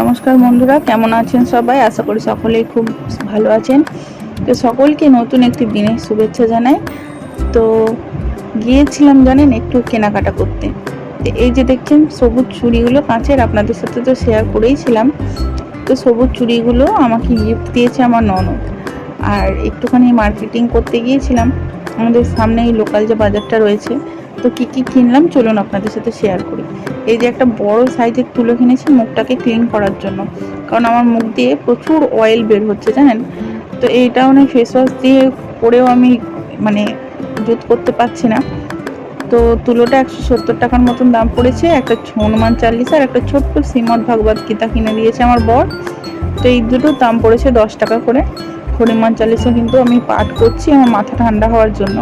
নমস্কার বন্ধুরা, কেমন আছেন সবাই? আশা করি সকলেই খুব ভালো আছেন। তো সকলকে নতুন একটি দিনের শুভেচ্ছা জানাই। তো গিয়েছিলাম জানেন একটু কেনাকাটা করতে। এই যে দেখছেন সবুজ চুড়িগুলো কাঁচের, আপনাদের সাথে তো শেয়ার করেইছিলাম তো সবুজ চুড়িগুলো আমাকে গিফট দিয়েছে আমার ননদ। আর একটুখানি মার্কেটিং করতে গিয়েছিলাম। আমাদের সামনে এই লোকাল যে বাজারটা রয়েছে, তো কী কী কিনলাম, চলুন আপনাদের সাথে শেয়ার করি। এই যে একটা বড় সাইজের তুলো কিনেছি মুখটাকে ক্লিন করার জন্য। কারণ আমার মুখ দিয়ে প্রচুর অয়েল বের হচ্ছে, জানেন? তো এইটা অনেক ফেস ওয়াশ দিয়ে করেও আমি মানে জুত করতে পারছি না। তো তুলোটা একশো সত্তর টাকার মতন দাম পড়েছে। একটা হনুমান চাল্লিশ আর একটা ছোট্ট শ্রীমদ ভাগবত গীতা কিনে দিয়েছে আমার বর। তো এই দুটোর দাম পড়েছে দশ টাকা করে। হনুমান চালিসা কিন্তু আমি পাঠ করছি, আমার মাথা ঠান্ডা হওয়ার জন্য।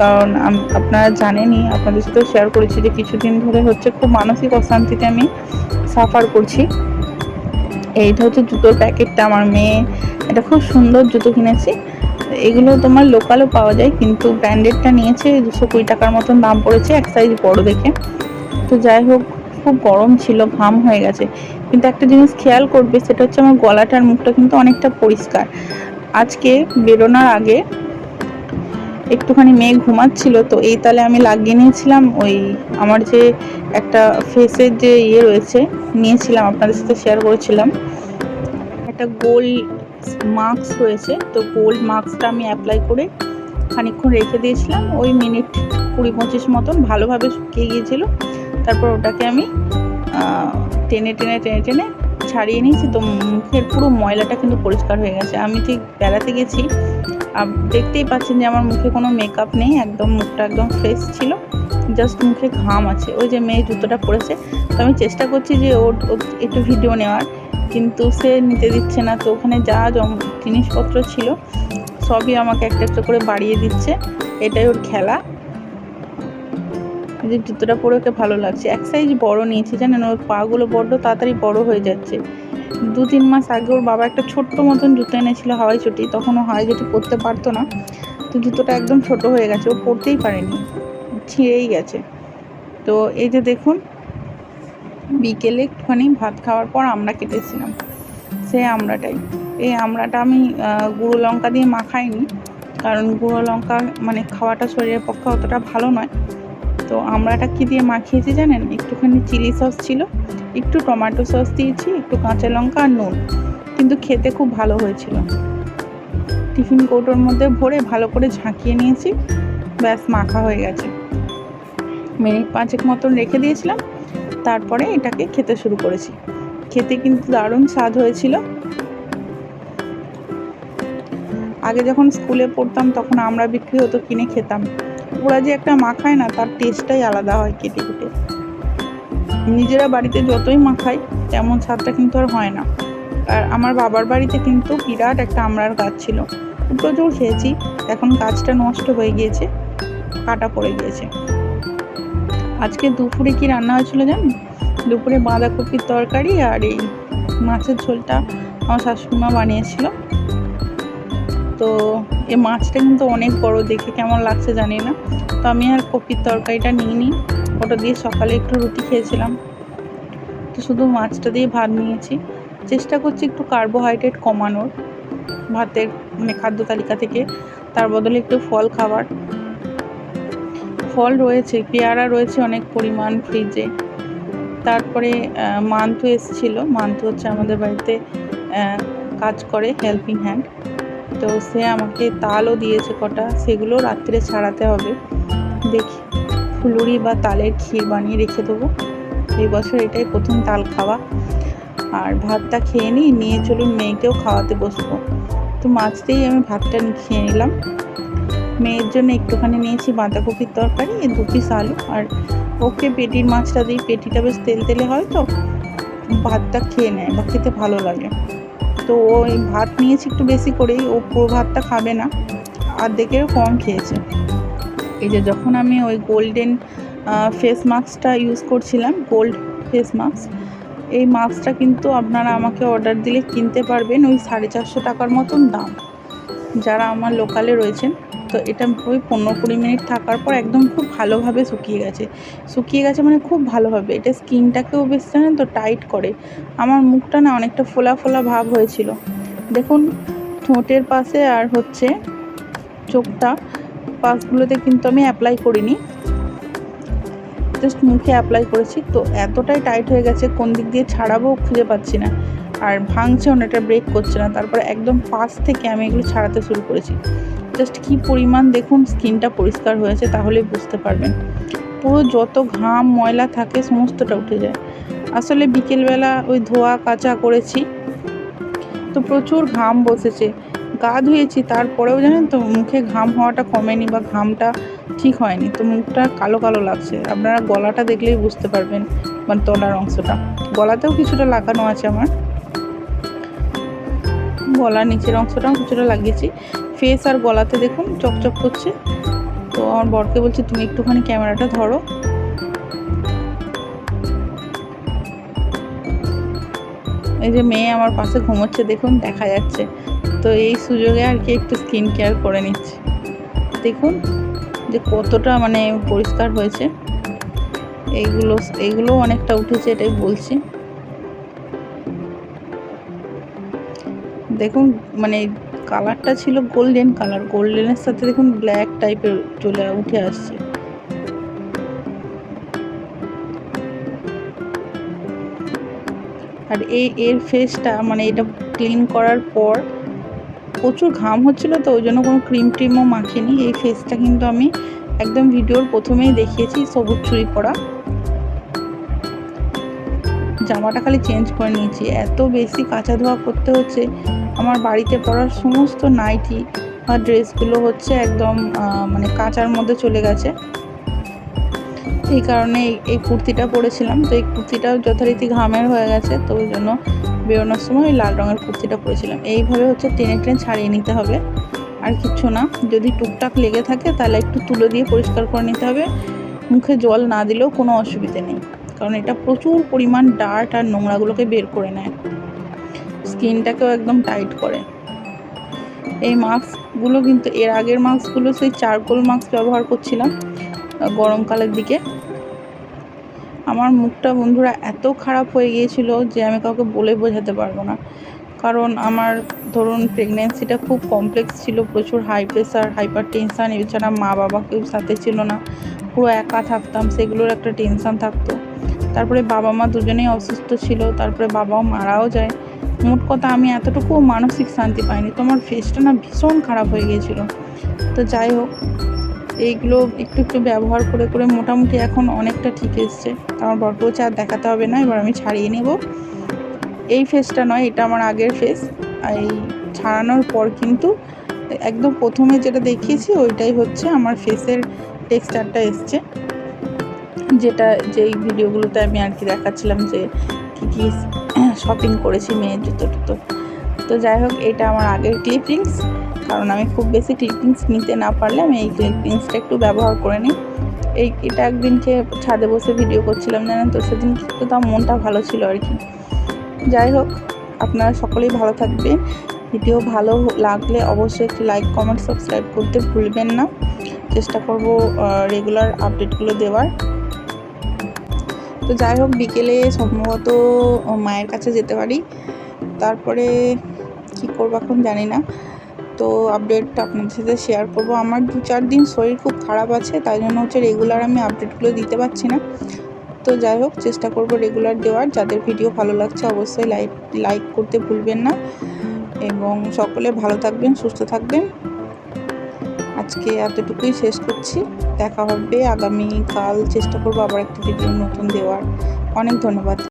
কারণ আপনারা জানেনই, আপনাদের সাথেও শেয়ার করেছি যে কিছুদিন ধরে হচ্ছে খুব মানসিক অশান্তিতে আমি সাফার করছি। এইটা হচ্ছে জুতোর প্যাকেটটা আমার মেয়ে, এটা খুব সুন্দর জুতো কিনেছি। এগুলো তোমার লোকালও পাওয়া যায়, কিন্তু ব্র্যান্ডেডটা নিয়েছে, দুশো কুড়ি টাকার মতন দাম পড়েছে, এক সাইজ বড় দেখে। তো যাই হোক, খুব গরম ছিল, ঘাম হয়ে গেছে। কিন্তু একটা জিনিস খেয়াল করবে, সেটা হচ্ছে আমার গলাটার মুখটা কিন্তু অনেকটা পরিষ্কার। আজকে বেরোনোর আগে একটুখানি মেয়ে ঘুমাচ্ছিল, তো এই তালে আমি লাগিয়ে নিয়েছিলাম ওই আমার যে একটা ফেসের যে ইয়ে রয়েছে, নিয়েছিলাম, আপনাদের সাথে শেয়ার করেছিলাম। একটা গোল্ড মাস্ক রয়েছে, তো গোল্ড মাস্কটা আমি অ্যাপ্লাই করে খানিক্ষণ রেখে দিয়েছিলাম, ওই মিনিট কুড়ি পঁচিশ মতন ভালোভাবে শুকিয়ে গিয়েছিল। তারপর ওটাকে আমি টেনে টেনে টেনে টেনে ছাড়িয়ে নিয়েছি, তো মুখের পুরো ময়লাটা কিন্তু পরিষ্কার হয়ে গেছে। আমি ঠিক বেড়াতে গেছি দেখতেই পাচ্ছেন যে আমার মুখে কোনো মেকআপ নেই, একদম মুখটা একদম ফ্রেশ ছিল জাস্ট মুখে ঘাম আছে। ওই যে মেয়ে জুতোটা পরেছে, তো আমি চেষ্টা করছি যে ওর একটু ভিডিও নেওয়ার, কিন্তু সে নিতে দিচ্ছে না। তো ওখানে যা জিনিসপত্র ছিল, সবই আমাকে একটা একটা করে বাড়িয়ে দিচ্ছে। এটাই ওর খেলা। যে জুতোটা পরে ওকে ভালো লাগছে। এক সাইজ বড় নিয়েছি, জানেন? ওর পাগুলো বড্ড তাড়াতাড়ি বড় হয়ে যাচ্ছে। দু তিন মাস আগে ওর বাবা একটা ছোট্ট মতন জুতো এনেছিল হাওয়াই চটি তখন ও হাওয়াই চটি পরতে পারতো না। তো জুতোটা একদম ছোট হয়ে গেছে, ও পরতেই পারেনি, ছিঁড়েই গেছে। তো এই যে দেখুন, বিকেলে একটুখানি ভাত খাওয়ার পর আমরা কেটেছিলাম সে আমড়াটাই। এই আমড়াটা আমি গুঁড়ো লঙ্কা দিয়ে মাখাইনি, কারণ গুঁড়ো লঙ্কা মানে খাওয়াটা শরীরের পক্ষে অতটা ভালো নয়। তো আমড়াটা কি দিয়ে মাখিয়েছি জানেন? একটুখানি চিলি সস ছিল, একটু টমেটো সস দিয়েছি, একটু কাঁচা লঙ্কা আর নুন। কিন্তু খেতে খুব ভালো হয়েছিল। টিফিন কৌটোর মধ্যে ভরে ভালো করে ঝাঁকিয়ে নিয়েছি, ব্যাস মাখা হয়ে গেছে। মিনিট পাঁচেক মতন রেখে দিয়েছিলাম, তারপরে এটাকে খেতে শুরু করেছি। খেতে কিন্তু দারুণ স্বাদ হয়েছিল। আগে যখন স্কুলে পড়তাম তখন আমরা বিক্রি হতো কিনে খেতাম। ওরা যে একটা মাখায় না, তার টেস্টটাই আলাদা হয় কেটে কেটে। নিজেরা বাড়িতে যতই মাখাই তেমন স্বাদটা কিন্তু আর হয় না। আর আমার বাবার বাড়িতে কিন্তু বিরাট একটা আমড়ার গাছ ছিল। প্রচুর খেয়েছি, এখন গাছটা নষ্ট হয়ে গিয়েছে, কাটা পড়ে গিয়েছে। আজকে দুপুরে কি রান্না হয়েছিল জানেন দুপুরে বাঁধাকপির তরকারি আর এই মাছের ঝোলটা আমার শাশুড়িমা বানিয়েছিল। তো এ মাছটা কিন্তু অনেক বড়, দেখে কেমন লাগছে জানি না। তো আমি আর কপির তরকারিটা নিয়ে নিই ওটা দিয়ে সকালে একটু রুটি খেয়েছিলাম। তো শুধু মাছটা দিয়ে ভাত নিয়েছি। চেষ্টা করছি একটু কার্বোহাইড্রেট কমানোর, ভাতের মানে খাদ্য তালিকা থেকে। তার বদলে একটু ফল খাবার। ফল রয়েছে, পেয়ারা রয়েছে অনেক পরিমাণ ফ্রিজে তারপরে মান্তু এসেছিল। মান্তু হচ্ছে আমাদের বাড়িতে কাজ করে হেল্পিং হ্যান্ড তো সে আমাকে তালও দিয়েছে কটা, সেগুলো রাত্রে ছাড়াতে হবে। দেখি, ফুলুরি বা তালের ক্ষীর বানিয়ে রেখে দেবো। এই বছর এটাই প্রথম তাল খাওয়া। আর ভাতটা খেয়ে নিই, নিয়ে চলুন মেয়েকেও খাওয়াতে বসবো। তো মাছতেই আমি ভাতটা খেয়ে নিলাম। মেয়ের জন্য একটুখানি নিয়েছি বাঁধাকপির তরকারি, দু পিস আলু। আর ওকে পেটির মাছটা দিই, পেটিটা বেশ তেল তেলে হয় তো, ভাতটা খেয়ে নেয় বা খেতে ভালো লাগে। তো ওই ভাত নিয়েছি একটু বেশি করেই, ও পুরো ভাতটা খাবে না। আর দেখে কম খেয়েছে। এই যে যখন আমি ওই গোল্ডেন ফেস মাস্কটা ইউজ করছিলাম গোল্ড ফেস মাস্ক এই মাস্কটা কিন্তু আপনারা আমাকে অর্ডার দিলে কিনতে পারবেন, ওই সাড়ে চারশো টাকার মতন দাম। যারা আমার লোকালে রয়েছেন তো এটা ওই পনেরো কুড়ি মিনিট থাকার পর একদম খুব ভালোভাবে শুকিয়ে গেছে। শুকিয়ে গেছে মানে খুব ভালোভাবে। এটা স্কিনটাকেও বেশ জানেন তো টাইট করে। আমার মুখটা না অনেকটা ফোলা ফোলা ভাব হয়েছিল। দেখুন, ঠোঁটের পাশে আর হচ্ছে চোখটা। পাশগুলোতে কিন্তু আমি অ্যাপ্লাই করিনি। জাস্ট মুখে অ্যাপ্লাই করেছি। তো এতটাই টাইট হয়ে গেছে, কোন দিক দিয়ে ছাড়াবো খুঁজে পাচ্ছি না। আর ভাঙছে এটা ব্রেক করছে না। তারপরে একদম পাশ থেকে আমি এগুলো ছাড়াতে শুরু করেছি। জাস্ট কি পরিমাণ দেখুন স্কিনটা পরিষ্কার হয়েছে তাহলেই বুঝতে পারবেন। পুরো যত ঘাম, ময়লা থাকে সমস্তটা উঠে যায়। আসলে বিকেলবেলা ওই ধোয়া কাচা করেছি। তো প্রচুর ঘাম বসেছে। গা ধুয়েছি, তারপরেও জানেন তো মুখে ঘাম হওয়াটা কমেনি বা ঘামটা ঠিক হয়নি। তো মুখটা কালো কালো লাগছে। আপনারা গলাটা দেখলেই বুঝতে পারবেন মানে তলার অংশটা। গলাতেও কিছুটা লাগানো আছে আমার। গলার নিচের অংশটাও কিছুটা লাগিয়েছি। ফেস আর গলাতে দেখুন, চকচক করছে। তো আমার বরকে বলছি, তুমি একটুখানি ক্যামেরাটা ধরো। এই যে মেয়ে আমার পাশে ঘুমোচ্ছে, দেখুন, দেখা যাচ্ছে। তো এই সুযোগে আর কি একটু স্কিন কেয়ার করে নিচ্ছি। দেখুন যে কতটা মানে পরিষ্কার হয়েছে। এইগুলো এইগুলো অনেকটা উঠেছে, এটাই বলছি। দেখুন মানে কালারটা ছিল গোল্ডেন কালার। গোল্ডেনের সাথে দেখুন ব্ল্যাক টাইপের চলে, উঠে আসছে। আর এই এর ফেসটা মানে এটা ক্লিন করার পর প্রচুর ঘাম হচ্ছিল তো, ওই জন্য কোনো ক্রিম ট্রিমও মাখিনি। এই ফেসটা কিন্তু আমি একদম ভিডিওর প্রথমেই দেখিয়েছি, সবুজ চুরি পরা। জামাটা খালি চেঞ্জ করে নিয়েছি। এত বেশি কাঁচা ধোয়া করতে হচ্ছে। আমার বাড়িতে পরার সমস্ত নাইটি বা ড্রেসগুলো হচ্ছে একদম মানে কাঁচার মধ্যে চলে গেছে। এই কারণে এই কুর্তিটা পরেছিলাম। তো এই কুর্তিটাও যথারীতি ঘামের হয়ে গেছে। তো ওই জন্য বেরোনোর সময় লাল রঙের কুর্তিটা পরেছিলাম। এইভাবে হচ্ছে টেনে টেনে ছাড়িয়ে নিতে হবে। আর কিচ্ছু না। যদি টুকটাক লেগে থাকে তাহলে একটু তুলো দিয়ে পরিষ্কার করে নিতে হবে। মুখে জল না দিলেও কোনো অসুবিধে নেই। কারণ এটা প্রচুর পরিমাণ ডার্ট আর নোংরাগুলোকে বের করে নেয়। স্কিনটাকেও একদম টাইট করে। এই মাস্কগুলো কিন্তু, এর আগের মাস্কগুলো সেই চারকোল মাস্ক ব্যবহার করছিলাম গরমকালের দিকে। আমার মুখটা বন্ধুরা এত খারাপ হয়ে গিয়েছিল যে আমি কাউকে বলে বোঝাতে পারব না। কারণ আমার, ধরুন প্রেগনেন্সিটা খুব কমপ্লেক্স ছিল, প্রচুর হাই প্রেশার হাইপার টেনশান এছাড়া মা বাবা কেউ সাথে ছিল না। পুরো একা থাকতাম, সেগুলোর একটা টেনশান থাকতো। তারপরে বাবা মা দুজনেই অসুস্থ ছিল, তারপরে বাবাও মারাও যায়। মোট কথা আমি এতটুকুও মানসিক শান্তি পাইনি। তো আমার ফেসটা না ভীষণ খারাপ হয়ে গিয়েছিল। তো যাই হোক, এইগুলো একটু একটু ব্যবহার করে করে মোটামুটি এখন অনেকটা ঠিক এসছে। আমার বরকেও আর দেখাতে হবে না, এবার আমি ছাড়িয়ে নেব। এই ফেসটা নয়, এটা আমার আগের ফেস এই ছাড়ানোর পর কিন্তু একদম প্রথমে যেটা দেখিয়েছি, ওইটাই হচ্ছে আমার ফেসের টেক্সচারটা এসছে। যেটা, যেই ভিডিওগুলোতে আমি আর কি দেখাচ্ছিলাম যে কী কী শপিং করেছি মেয়ের জুতো টুতো। তো যাই হোক, এটা আমার আগের ক্লিপিংস কারণ আমি খুব বেশি ক্লিপিংস নিতে না পারলে আমি এই ক্লিপিংসটা একটু ব্যবহার করে নিই। এই, এটা একদিনকে ছাদে বসে ভিডিও করছিলাম, জানেন তো? সেদিন কিন্তু তার মনটা ভালো ছিল আর কি। যাই হোক, আপনারা সকলেই ভালো থাকবেন। ভিডিও ভালো লাগলে অবশ্যই একটি লাইক কমেন্ট সাবস্ক্রাইব করতে ভুলবেন না। চেষ্টা করব রেগুলার আপডেটগুলো দেওয়ার। তো যাই হোক, বিকেলে সম্ভবত মায়ের কাছে যেতে পারি। তারপরে কি করব এখন জানি না। তো আপডেটটা আপনাদের সাথে শেয়ার করব। আমার দু চার দিন শরীর খুব খারাপ আছে, তাই জন্য হচ্ছে রেগুলার আমি আপডেটগুলো দিতে পারছি না। তো যাই হোক, চেষ্টা করব রেগুলার দেওয়ার। যাদের ভিডিও ভালো লাগছে অবশ্যই লাইক লাইক করতে ভুলবেন না। এবং সকলে ভালো থাকবেন, সুস্থ থাকবেন। আজকে এতটুকুই শেষ করছি। দেখা হবে। আগামীকাল চেষ্টা করব আবার একটা ভিডিও নতুন দেওয়ার। অনেক ধন্যবাদ।